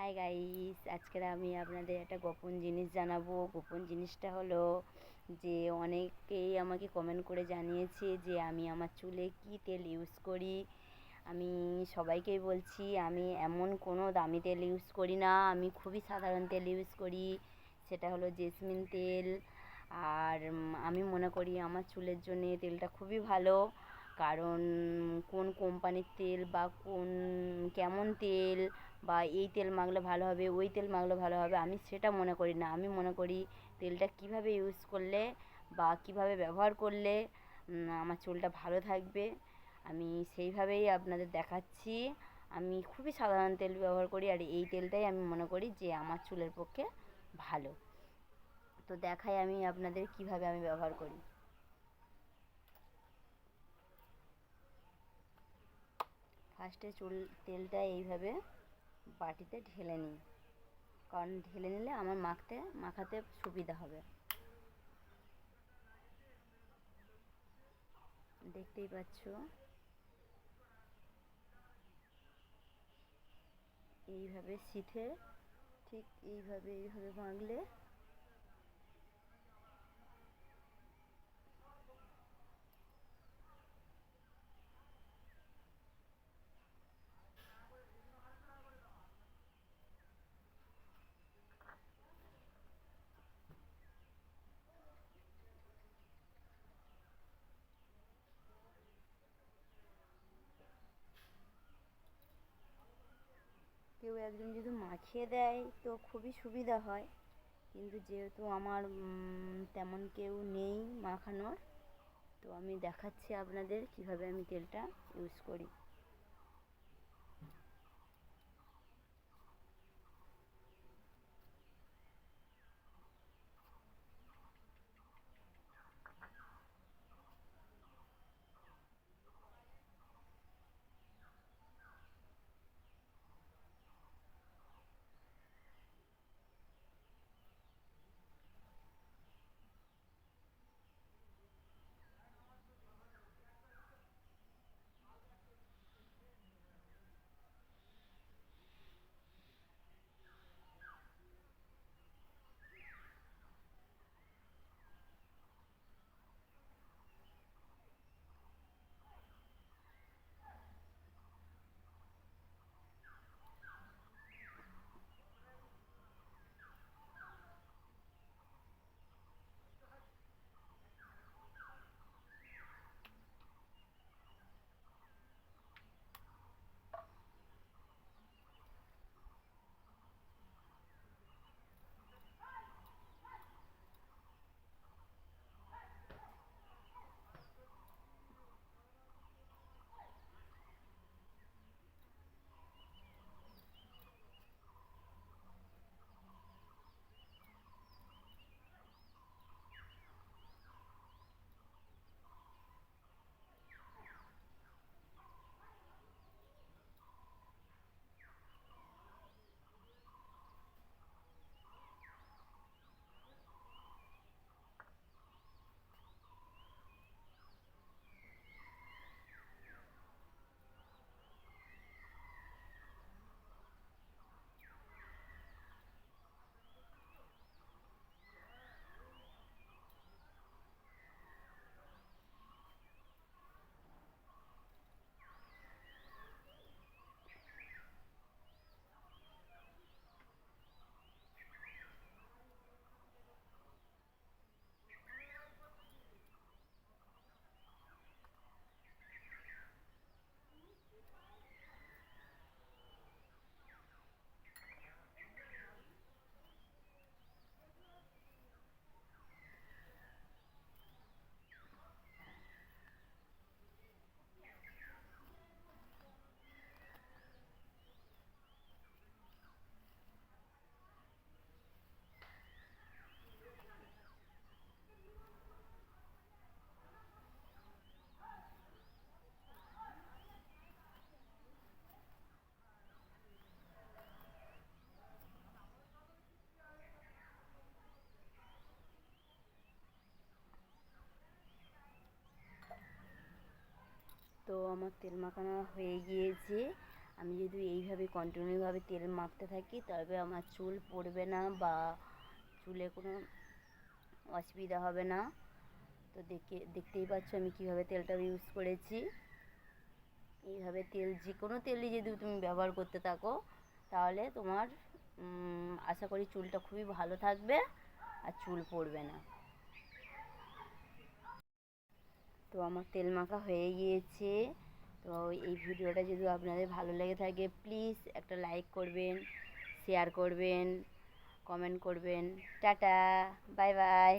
Hi guys আজকের আমি আপনাদের একটা গোপন জিনিস জানাব। গোপন জিনিসটা হলো যে, অনেকেই আমাকে কমেন্ট করে জানিয়েছে যে, আমি আমার চুলে কী তেল ইউজ করি। আমি সবাইকেই বলছি, আমি এমন কোনো দামি তেল ইউজ করি না। আমি খুবই সাধারণ তেল ইউজ করি। সেটা হলো জেসমিন তেল। আর আমি মনে করি আমার চুলের জন্যে তেলটা খুবই ভালো। কারণ, কোন কোম্পানির তেল বা কোন, কেমন তেল বা এই তেল মাখলে ভালো হবে, ওই তেল মাখলে ভালো হবে, আমি সেটা মনে করি না। আমি মনে করি তেলটা কীভাবে ইউজ করলে বা কীভাবে ব্যবহার করলে আমার চুলটা ভালো থাকবে। আমি সেইভাবেই আপনাদের দেখাচ্ছি। আমি খুবই সাধারণ তেল ব্যবহার করি আর এই তেলটাই আমি মনে করি যে আমার চুলের পক্ষে ভালো। তো দেখাই আমি আপনাদের কীভাবে আমি ব্যবহার করি। ফার্স্টে চুল, তেলটা এইভাবে বাটিতে ঢেলে নিই। কারণ ঢেলে নিলে আমার মাখতে, মাখাতে সুবিধা হবে। দেখতেই পাচ্ছ? এইভাবে শীতে ঠিক এইভাবে এইভাবে মাখলে কেউ একজন যদি মাখিয়ে দেয়, তো খুবই সুবিধা হয়। কিন্তু যেহেতু আমার তেমন কেউ নেই মাখানোর, তো আমি দেখাচ্ছি আপনাদের কীভাবে আমি তেলটা ইউজ করি। তো আমার তেল মাখানো হয়ে গিয়েছে। আমি যদি এইভাবে কন্টিনিউভাবে তেল মাখতে থাকি, তবে আমার চুল পড়বে না বা চুলে কোনো অসুবিধা হবে না। তো দেখে, দেখতেই পাচ্ছ আমি কীভাবে তেলটা ইউজ করেছি। এইভাবে তেল, যে কোনো তেলই যদি তুমি ব্যবহার করতে থাকো, তাহলে তোমার আশা করি চুলটা খুবই ভালো থাকবে আর চুল পড়বে না। তো আমার তেল মাখা হয়ে গিয়েছে। তো এই ভিডিওটা যদি আপনাদের ভালো লেগে থাকে প্লিজ একটা লাইক করবেন শেয়ার করবেন কমেন্ট করবেন। Tata bye bye